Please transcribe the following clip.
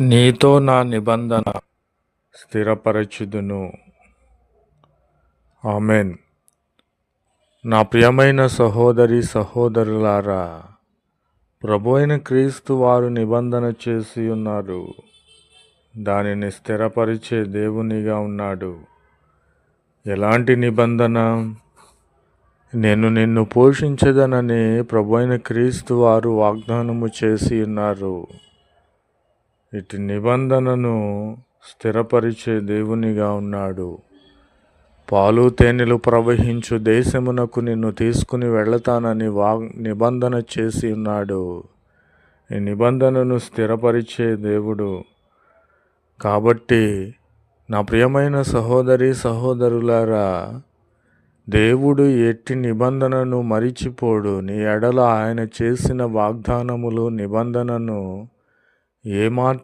నీతో నా నిబంధన స్థిరపరచుదును. ఆమెన్. నా ప్రియమైన సహోదరి సహోదరులారా ప్రభు అయిన క్రీస్తు వారు నిబంధన చేసి ఉన్నారు. దానిని స్థిరపరిచే దేవునిగా ఉన్నాడు. ఎలాంటి నిబంధన? నేను నిన్ను పోషించదనని ప్రభు అయిన క్రీస్తు వారు వాగ్దానము చేసి ఉన్నారు. ఇటు నిబంధనను స్థిరపరిచే దేవునిగా ఉన్నాడు. పాలు తేనెలు ప్రవహించు దేశమునకు నిన్ను తీసుకుని వెళతానని వా నిబంధన చేసి ఉన్నాడు. ఈ నిబంధనను స్థిరపరిచే దేవుడు. కాబట్టి నా ప్రియమైన సహోదరి సహోదరులారా దేవుడు ఎట్టి నిబంధనను మరిచిపోడు. నీ ఎడల ఆయన చేసిన వాగ్దానములు నిబంధనను ఏమాత్రం